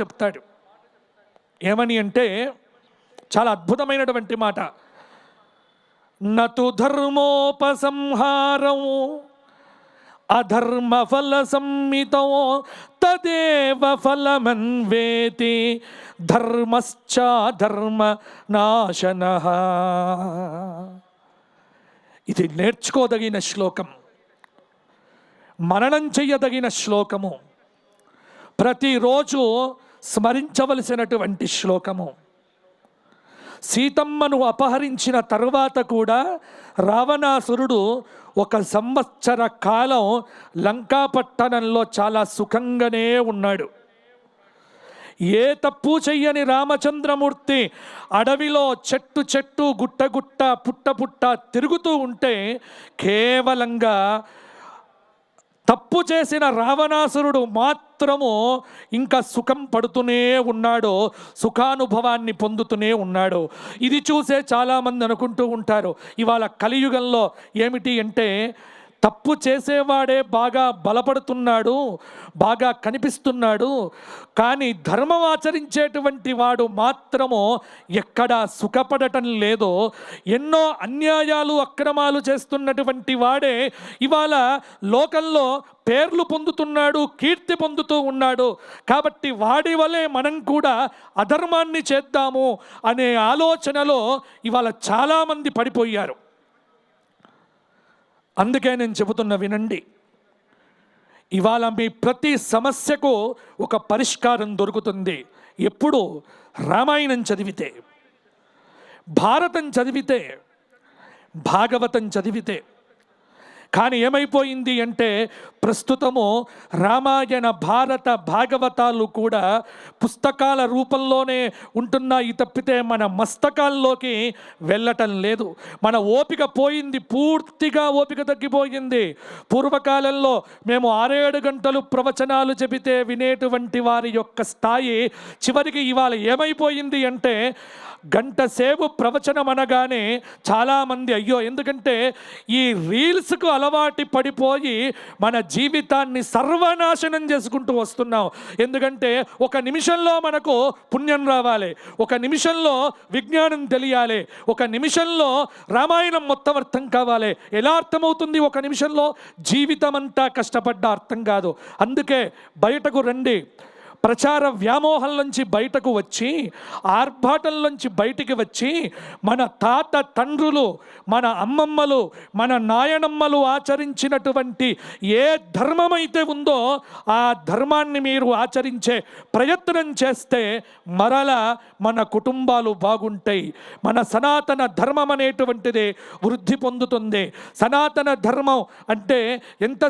చెప్తాడు. ఏమని అంటే చాలా అద్భుతమైనటువంటి మాట. నతు ధర్మోపసంహారం అధర్మ ఫల సంహితో తదేవ ఫలమన్వేతి ధర్మశ్చాధర్మ నాశన ఇది నేర్చుకోదగిన శ్లోకం. మననం చెయ్యదగిన శ్లోకము. ప్రతిరోజు స్మరించవలసినటువంటి శ్లోకము. సీతమ్మను అపహరించిన తర్వాత కూడా రావణాసురుడు ఒక సంవత్సర కాలం లంకాపట్టణంలో చాలా సుఖంగానే ఉన్నాడు. ఏ తప్పు చెయ్యని రామచంద్రమూర్తి అడవిలో చెట్టు చెట్టు గుట్ట గుట్ట పుట్ట పుట్ట తిరుగుతూ ఉంటే కేవలంగా తప్పు చేసిన రావణాసురుడు మాత్రము ఇంకా సుఖం పడుతూనే ఉన్నాడు సుఖానుభవాన్ని పొందుతూనే ఉన్నాడు. ఇది చూసే చాలామంది అనుకుంటూ ఉంటారు ఇవాళ కలియుగంలో ఏమిటి అంటే తప్పు చేసేవాడే బాగా బలపడుతున్నాడు బాగా కనిపిస్తున్నాడు. కానీ ధర్మం ఆచరించేటువంటి వాడు మాత్రము ఎక్కడా సుఖపడటం లేదో ఎన్నో అన్యాయాలు అక్రమాలు చేస్తున్నటువంటి వాడే ఇవాళ లోకంలో పేర్లు పొందుతున్నాడు కీర్తి పొందుతూ ఉన్నాడు. కాబట్టి వాడి వలె మనం కూడా అధర్మాన్ని చేద్దాము అనే ఆలోచనలో ఇవాళ చాలామంది పడిపోయారు. అందుకే నేను చెబుతున్న వినండి. ఇవాళ మీ ప్రతి సమస్యకు ఒక పరిష్కారం దొరుకుతుంది. ఎప్పుడు? రామాయణం చదివితే. భారతం చదివితే. భాగవతం చదివితే. కానీ ఏమైపోయింది అంటే ప్రస్తుతము రామాయణ భారత భాగవతాలు కూడా పుస్తకాల రూపంలోనే ఉంటున్నాయి తప్పితే మన మస్తకాల్లోకి వెళ్ళటం లేదు. మన ఓపిక పోయింది పూర్తిగా ఓపిక తగ్గిపోయింది. పూర్వకాలంలో మేము ఆరేడు గంటలు ప్రవచనాలు చెబితే వినేటువంటి వారి యొక్క స్థాయి చివరికి ఇవాళ ఏమైపోయింది అంటే గంట సేపు ప్రవచనం అనగానే చాలామంది అయ్యో ఎందుకంటే ఈ రీల్స్కు అలవాటు పడిపోయి మన జీవితాన్ని సర్వనాశనం చేసుకుంటూ వస్తున్నాం. ఎందుకంటే ఒక నిమిషంలో మనకు పుణ్యం రావాలి ఒక నిమిషంలో విజ్ఞానం తెలియాలి ఒక నిమిషంలో రామాయణం మొత్తం అర్థం కావాలి. ఎలా అర్థమవుతుంది ఒక నిమిషంలో? జీవితం అంతా కష్టపడ్డ అర్థం కాదు. అందుకే బయటకు రండి. ప్రచార వ్యామోహం నుంచి బయటకు వచ్చి ఆర్భాటం నుంచి బయటికి వచ్చి మన తాత తండ్రులు మన అమ్మమ్మలు మన నాయనమ్మలు ఆచరించినటువంటి ఏ ధర్మమైతే ఉందో ఆ ధర్మాన్ని మీరు ఆచరించే ప్రయత్నం చేస్తే మరల మన కుటుంబాలు బాగుంటాయి. మన సనాతన ధర్మం అనేటువంటిది వృద్ధి పొందుతుంది. సనాతన ధర్మం అంటే ఎంత